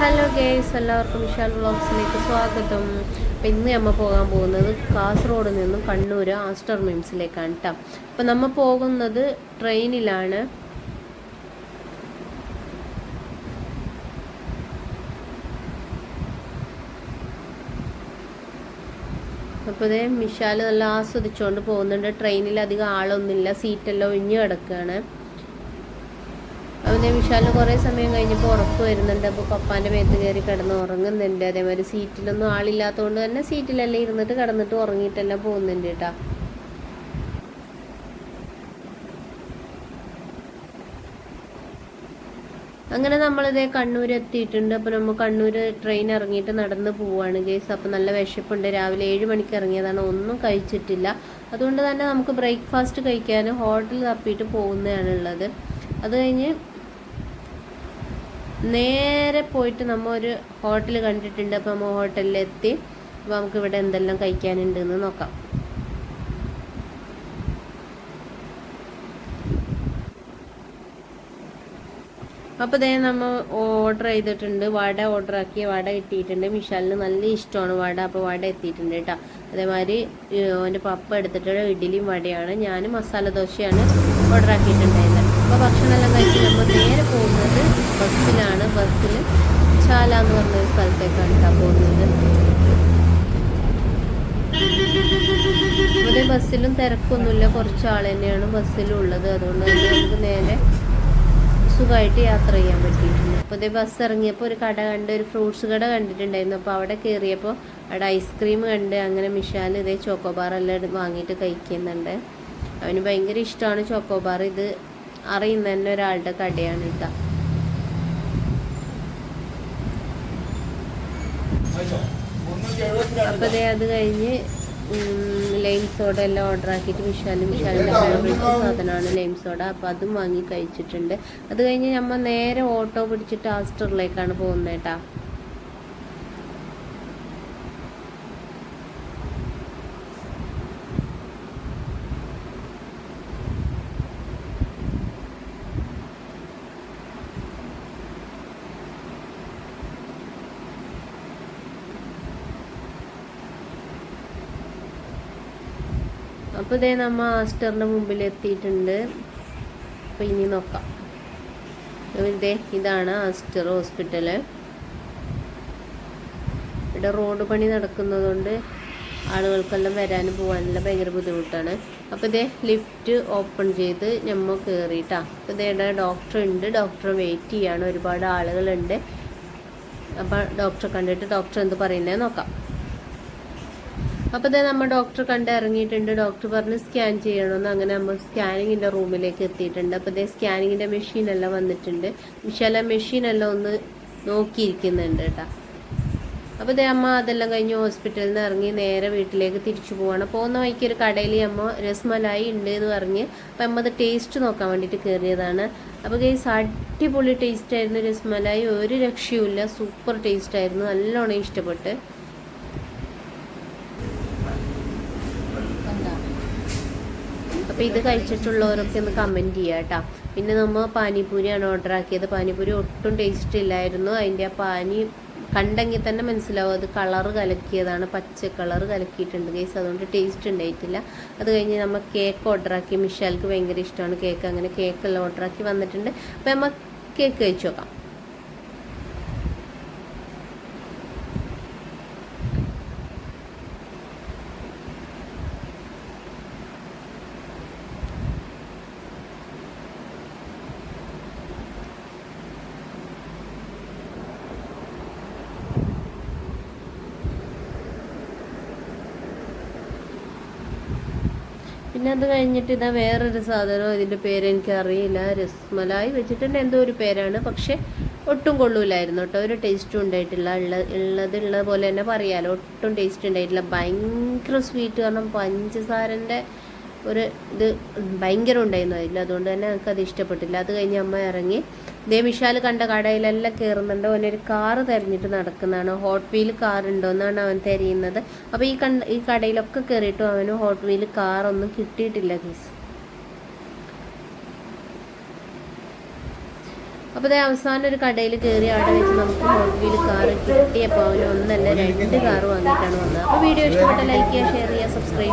Hello guys എല്ലാവർക്കും വിശാൽ വ്ളോഗ്സിലേക്ക് സ്വാഗതം. അപ്പം ഇന്ന് നമ്മൾ പോകാൻ പോകുന്നത് കാസർഗോഡ് നിന്നും കണ്ണൂർ ആസ്റ്റർ മിംസിലേക്കാണ് കേട്ടോ അപ്പം നമ്മൾ പോകുന്നത് ട്രെയിനിലാണ്. അപ്പോൾ ഇതേ മിഷാൽ നല്ല ആസ്വദിച്ചുകൊണ്ട് പോകുന്നുണ്ട്. ട്രെയിനിൽ അധികം ആളൊന്നുമില്ല സീറ്റെല്ലാം ഒഴിഞ്ഞു കിടക്കുകയാണ് അവന്റെ വിശാലിന് കുറേ സമയം കഴിഞ്ഞപ്പോൾ ഉറപ്പ് വരുന്നുണ്ട്. അപ്പോൾ പപ്പാന്റെ മേത്ത് കയറി കിടന്ന് ഉറങ്ങുന്നുണ്ട്. അതേമാതിരി സീറ്റിലൊന്നും ആളില്ലാത്തതുകൊണ്ട് തന്നെ സീറ്റിലെല്ലാം ഇരുന്നിട്ട് കിടന്നിട്ട് ഉറങ്ങിയിട്ടെല്ലാം പോകുന്നുണ്ട് കേട്ടോ. അങ്ങനെ നമ്മളിതേ കണ്ണൂർ എത്തിയിട്ടുണ്ട്. അപ്പോൾ നമ്മൾ കണ്ണൂർ ട്രെയിൻ ഇറങ്ങിയിട്ട് നടന്ന് പോവുകയാണ് ഗേസ്. അപ്പോൾ നല്ല വിശപ്പുണ്ട്. രാവിലെ ഏഴ് മണിക്ക് ഇറങ്ങിയതാണ്. ഒന്നും കഴിച്ചിട്ടില്ല. അതുകൊണ്ട് തന്നെ നമുക്ക് ബ്രേക്ക്ഫാസ്റ്റ് കഴിക്കാൻ ഹോട്ടൽ തപ്പിയിട്ട് പോകുന്നതാണുള്ളത്. അത് കഴിഞ്ഞ് നേരെ പോയിട്ട് നമ്മൾ ഒരു ഹോട്ടൽ കണ്ടിട്ടുണ്ട്. അപ്പോൾ നമ്മൾ ഹോട്ടലിലെത്തി. അപ്പോൾ നമുക്ക് ഇവിടെ എന്തെല്ലാം കഴിക്കാനുണ്ട് എന്ന് നോക്കാം. അപ്പോൾ ദേ നമ്മൾ ഓർഡർ ചെയ്തിട്ടുണ്ട്. വട ഓർഡർ ആക്കി വട കിട്ടിയിട്ടുണ്ട്. മിഷാലിന് നല്ല ഇഷ്ടമാണ് വട. അപ്പോൾ വട എത്തിയിട്ടുണ്ട് കേട്ടോ. അതേമാതിരി എന്റെ പപ്പ എടുത്തിട്ടുള്ള ഇഡ്ഡലിയും വടയാണ്. ഞാൻ മസാല ദോശയാണ് ഓർഡർ ആക്കിയിട്ടുണ്ടായിരുന്നത്. അപ്പോൾ ഭക്ഷണം എല്ലാം കഴിച്ച് നമ്മൾ നേരെ പോകുന്നത് ബസ്സിലാണ്. ബസ്സിൽ ചാല എന്ന് പറഞ്ഞൊരു സ്ഥലത്തേക്കാണ് കേട്ടോ പോകുന്നത്. ഇവിടെ ബസ്സിലും തിരക്കൊന്നുമില്ല. കുറച്ച് ആൾ തന്നെയാണ് ബസ്സിലും ഉള്ളത്. അതുകൊണ്ട് തന്നെ നമുക്ക് നേരെ സുഖമായിട്ട് യാത്ര ചെയ്യാൻ പറ്റിയിട്ടുണ്ട്. അപ്പോൾ ഇതേ ബസ് ഇറങ്ങിയപ്പോൾ ഒരു കട കണ്ട് ഒരു ഫ്രൂട്ട്സ് കട കണ്ടിട്ടുണ്ടായിരുന്നു. അപ്പോൾ അവിടെ കയറിയപ്പോൾ അവിടെ ഐസ്ക്രീം കണ്ട് അങ്ങനെ മിഷാൽ ഇതേ ചോക്കോബാർ എല്ലാം വാങ്ങിയിട്ട് കഴിക്കുന്നുണ്ട്. അവന് ഭയങ്കര ഇഷ്ടമാണ് ചോക്കോബാർ ഇത് അറിയുന്ന തന്നെ ഒരാളുടെ കടയാണ് കേട്ടോ. അപ്പൊ ഇതേ അത് കഴിഞ്ഞ് ലൈം സോഡ എല്ലാം ഓർഡർ ആക്കിയിട്ട് വിശാലും വിശാലിന്റെ ഫേവറേറ്റ് സാധനമാണ് ലൈം സോഡ അപ്പോൾ അതും വാങ്ങി കഴിച്ചിട്ടുണ്ട്. അത് കഴിഞ്ഞ് നമ്മൾ നേരെ ഓട്ടോ പിടിച്ചിട്ട് ആസ്റ്ററിലേക്കാണ് പോകുന്നത് കേട്ടാ. അപ്പോൾ ഇതേ നമ്മ ആസ്റ്ററിന്റെ മുമ്പിൽ എത്തിയിട്ടുണ്ട്. അപ്പോൾ ഇനി നോക്കാം. ഇതേ ഇതാണ് ആസ്റ്റർ ഹോസ്പിറ്റൽ. ഇവിടെ റോഡ് പണി നടക്കുന്നതുകൊണ്ട് ആളുകൾക്കെല്ലാം വരാനും പോകാനെല്ലാം ഭയങ്കര ബുദ്ധിമുട്ടാണ്. അപ്പോൾ ഇതേ ലിഫ്റ്റ് ഓപ്പൺ ചെയ്ത് നമ്മൾ കയറിയിട്ടാ അപ്പോൾ ഇതേ ഡോക്ടർ ഉണ്ട് ഡോക്ടർ വെയിറ്റ് ചെയ്യാണ് ഒരുപാട് ആളുകളുണ്ട്. അപ്പോൾ ഡോക്ടറെ കണ്ടിട്ട് ഡോക്ടർ എന്ത് പറയുന്നത് നോക്കാം. അപ്പോൾ ഇതേ നമ്മൾ ഡോക്ടർ കണ്ട് ഇറങ്ങിയിട്ടുണ്ട്. ഡോക്ടർ പറഞ്ഞ് സ്കാൻ ചെയ്യണമെന്ന് അങ്ങനെ നമ്മൾ സ്കാനിങ്ങിന്റെ റൂമിലേക്ക് എത്തിയിട്ടുണ്ട്. അപ്പോൾ ഇതേ മെഷീൻ മെഷീനെല്ലാം വന്നിട്ടുണ്ട്. വിശാല മെഷീൻ മെഷീനെല്ലാം ഒന്ന് നോക്കിയിരിക്കുന്നുണ്ട് കേട്ടോ അപ്പോൾ ഇതേ അമ്മ അതെല്ലാം കഴിഞ്ഞ് ഹോസ്പിറ്റലിൽ നിന്ന് ഇറങ്ങി നേരെ വീട്ടിലേക്ക് തിരിച്ചു പോവാണ്. പോകുന്ന വഴിക്ക് ഒരു കടയിൽ അമ്മ രസ്മലായി ഉണ്ട് എന്ന് പറഞ്ഞ് അപ്പോൾ അമ്മ അത് ടേസ്റ്റ് നോക്കാൻ വേണ്ടിയിട്ട് കയറിയതാണ് അപ്പോൾ ഗൈസ് അടിപൊളി ടേസ്റ്റ് ആയിരുന്നു രസ്മലായി. ഒരു രക്ഷയുമില്ല. സൂപ്പർ ടേസ്റ്റ് ആയിരുന്നു. നല്ലോണം ഇഷ്ടപ്പെട്ട്. അപ്പോൾ ഇത് കഴിച്ചിട്ടുള്ളവരൊക്കെ ഒന്ന് കമന്റ് ചെയ്യുക കേട്ടോ പിന്നെ നമ്മൾ പാനിപൂരിയാണ് ഓർഡർ ആക്കിയത്. പാനിപൂരി ഒട്ടും ടേസ്റ്റ് ഇല്ലായിരുന്നു. അതിന്റെ ആ പാനി കണ്ടെങ്കിൽ തന്നെ മനസ്സിലാവും. അത് കളർ കലക്കിയതാണ്. പച്ച കളർ കലക്കിയിട്ടുണ്ട് ഗൈസ് അതുകൊണ്ട് ടേസ്റ്റ് ഉണ്ടായിട്ടില്ല. അത് കഴിഞ്ഞ് നമ്മൾ കേക്ക് ഓർഡർ ആക്കി. മിഷാൽക്ക് ഭയങ്കര ഇഷ്ടമാണ് കേക്ക് അങ്ങനെ കേക്കെല്ലാം ഓർഡർ ആക്കി വന്നിട്ടുണ്ട്. അപ്പോൾ നമ്മൾ കേക്ക് കഴിച്ചു നോക്കാം. പിന്നെ അത് കഴിഞ്ഞിട്ട് ഇതാ വേറൊരു സാധനം ഇതിന്റെ പേര് എനിക്ക് അറിയില്ല രസ്മലായി വെച്ചിട്ടുണ്ട്. എന്തോ ഒരു പേരാണ്. പക്ഷെ ഒട്ടും കൊള്ളൂലായിരുന്നു കേട്ടോ. ഒരു ടേസ്റ്റും ഉണ്ടായിട്ടില്ല. ഉള്ള ഉള്ളത് ഉള്ളത് പോലെ തന്നെ പറയാലോ. ഒട്ടും ടേസ്റ്റ് ഉണ്ടായിട്ടില്ല. ഭയങ്കര സ്വീറ്റ് കാരണം പഞ്ചസാരന്റെ ഒരു ഇത് ഭയങ്കര ഉണ്ടായിരുന്നു അതിൽ അതുകൊണ്ട് തന്നെ അത് ഇഷ്ടപ്പെട്ടില്ല. അത് കഴിഞ്ഞ് അമ്മ ഇറങ്ങി ദേ വിശാൽ കണ്ട കടയിലെല്ലാം കയറുന്നുണ്ട്. അവനൊരു കാറ് തിരഞ്ഞിട്ട് നടക്കുന്നതാണ്. ഹോട്ട് വീൽ കാർ ഉണ്ടോ എന്നാണ് അവൻ തിരയുന്നത്. അപ്പോൾ ഈ കണ്ട ഈ കടയിലൊക്കെ കയറിയിട്ടും അവന് ഹോട്ട് വീൽ കാറൊന്നും കിട്ടിയിട്ടില്ല ഗീസ് അപ്പോൾ അതേ അവസാനം ഒരു കടയിൽ കയറി അവിടെ വെച്ച് നമുക്ക് ഹോട്ട് വീൽ കാറ് കിട്ടിയപ്പോൾ അവന് ഒന്നല്ല രണ്ട് കാർ വാങ്ങിയിട്ടാണ് വന്നത്. അപ്പോൾ വീഡിയോ ഇഷ്ടപ്പെട്ട ലൈക്ക് ചെയ്യുക ഷെയർ ചെയ്യുക സബ്സ്ക്രൈബ്